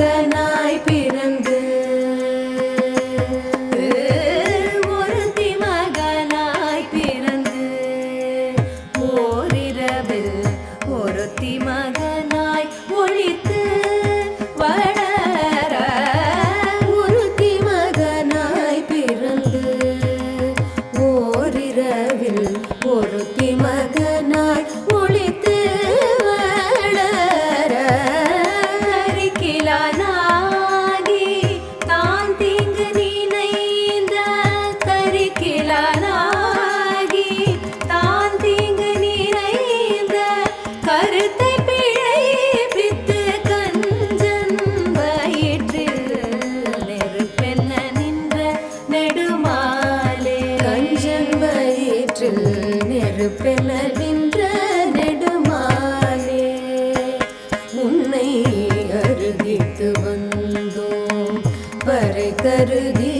மகனாய் பிறந்து ஒருத்தி மகனாய் பிறந்து ஓரிரவில் ஒருத்தி மகன் காற்றில் நெருப்பென நின்ற நெடுமாலே உன்னை அருகித்து வந்தோம். பறை கருதி